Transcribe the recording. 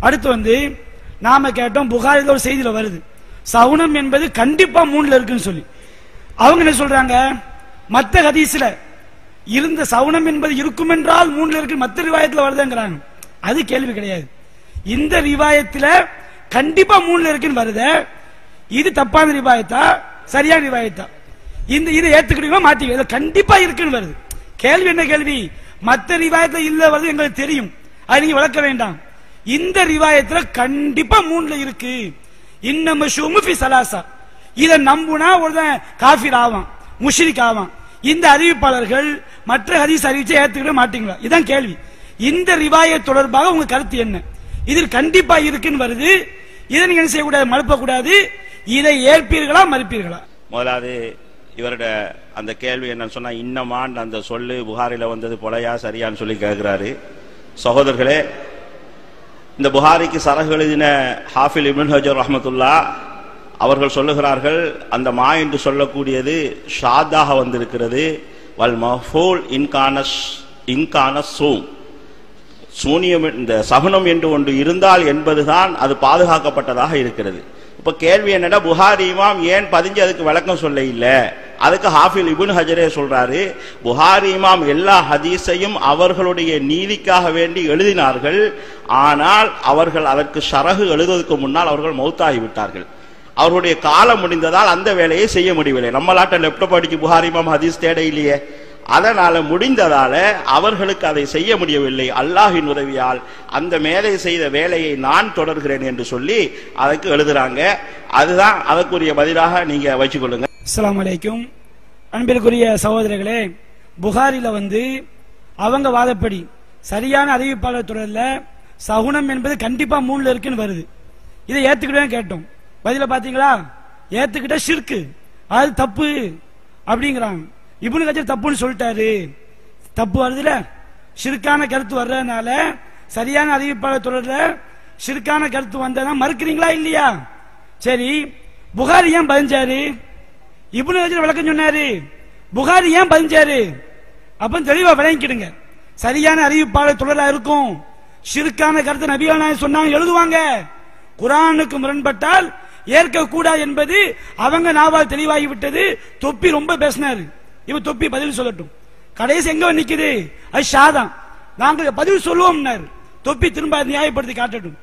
அடுத்து வந்து நாம கேட்டோம் புகாரில் ஒரு செய்தியில வருது. சவுனம் என்பது கண்டிப்பா மூணுல இருக்குன்னு சொல்லி. அவங்க என்ன சொல்றாங்க? மத்த ஹதீஸ்ல இருந்த சவுனம் என்பது இருக்கும் என்றால் மூணுல இருக்கு மத்த ரிவாயத்தில் வருதுங்கிறாங்க. அது கேள்வி கிடையாது. இந்த ரிவாயத்துல கண்டிப்பா மூணுல இருக்குன்னு வருத. இது தப்பான ரிவாயத்தா? சரியான ரிவாயத்தா? இந்த இதை ஏத்துக்கிட்டீங்களா மாட்டீங்க கண்டிப்பா இருக்குன்னு வருது. கேள்வி என்ன கேள்வி? மத்த ரிவாயத்துல இல்ல வருது எங்களுக்கு தெரியும். அது நீங்க விளக்க வேண்டாம். இந்த ரிவாயத்துல கண்டிப்பா மூணுல இருக்கு. இன்னம ஷுமுஃபி சலாசா. இதை நம்புனா ஒருத்தன் காஃபிர் ஆவான் முஷ்ரிக் ஆவான். இந்த அறிவிப்பாளர்கள் மற்ற ஹதீஸ் அறிவிச்சை ஏத்துக்கிட மாட்டீங்களா? இதான் கேள்வி. இந்த ரிவாய தொடர்பாக உங்க கருத்து என்ன? இதில் கண்டிப்பா இருக்குன்னு வருது. இதை நீங்க என்ன செய்யக்கூடாது? மறுப்ப கூடாது இதை ஏற்பீர்களா? மறுப்பீர்களா? முதலாவது இவரோட அந்த கேள்வி என்னன்னு சொன்னா இன்னமான் அந்த சொல்லு புகாரில வந்தது பொலையா சரியான்னு சொல்லி கேட்கிறாரு. சகோதரர்களே இந்த புகாரிக்கு சரகு எழுதின ஹாஃபில் இப்னு ஹஜர் ரஹமத்துல்லா அவர்கள் சொல்லுகிறார்கள் அந்த மா என்று சொல்லக்கூடியது ஷாதாக வந்திருக்கிறது. வல் மஹூல் இன்கானஸ் இன்கானஸ் சூம். சூனியம் இந்த சகுனம் என்று ஒன்று இருந்தால் என்பதுதான் அது பாதுகாக்கப்பட்டதாக இருக்கிறது. இப்போ கேள்வி என்னன்னா புகாரி இமாம் ஏன் பதிஞ்சு அதுக்கு விளக்கம் சொல்ல இல்லை? அதுக்கு ஹாஃபில் இபுன் ஹஜரே சொல்றாரு புகாரி இமாம் எல்லா ஹதீஸையும் அவர்களுடைய நீதிக்காக வேண்டி எழுதினார்கள். ஆனால் அவர்கள் அதற்கு ஷரகு எழுதுவதற்கு முன்னால் அவர்கள் மௌத்தாகி விட்டார்கள். அவர்களுடைய காலம் முடிந்ததால் அந்த வேலையை செய்ய முடியவில்லை. நம்மளாட்ட லெப்டாப் அடிச்சு புகாரி இமாம் ஹதீஸ் தேட இல்லையே. அதனால முடிந்ததால அவர்களுக்கு அதை செய்ய முடியவில்லை. அல்லாஹின் உதவியால் அந்த மேலே செய்த வேலையை நான் தொடர்கிறேன் என்று சொல்லி அதற்கு எழுதுறாங்க. அதுதான் அதற்குரிய பதிலாக நீங்க வச்சுக்கொள்ளுங்க. அஸ்ஸலாமு அலைக்கும் அன்பிற்குரிய சகோதரர்களே புகாரில வந்து அவங்க வாதப்படி சரியான அறிவிப்பாளர் தொடரில் சகுனம் என்பது கண்டிப்பா மூணுல இருக்குன்னு வருது. இதை ஏத்துக்கிட்டே கேட்டோம். பதில பாத்தீங்களா? ஏத்துக்கிட்ட ஷிர்கு அது தப்பு அப்படிங்கிறாங்க. இப்னு கஜர் தப்புன்னு சொல்லிட்டாரு. தப்பு வருதுல? ஷிர்கான கருத்து வர்றதுனால சரியான அறிவிப்பாளர் தொடர்ல ஷிர்கான கருத்து வந்ததான் மறுக்கிறீங்களா இல்லையா? சரி புகார் ஏன் பதிஞ்சாரு? இப்னு கஜர் விளக்கம் சொன்னாரு. புகாரி ஏன் பதிஞ்சாரு? அப்ப தெளிவா விளங்கிடுங்க சரியான அறிவிப்பாளர் தொடரா இருக்கும். சிறுக்கான கருத்து நபிகள் நாயகம் சொன்னாங்க எழுதுவாங்க. குரானுக்கு முரண்பட்டால் ஏற்க கூடாது என்பது அவங்க நாவால் தெளிவாகி விட்டது தொப்பி ரொம்ப பேசினாரு. இவ தொப்பி பதில் சொல்லட்டும். கடைசி எங்க நிக்குது? அது ஷாதான். நாங்கள் பதில் சொல்லுவோம் தொப்பி திரும்ப நியாயப்படுத்தி காட்டட்டும்.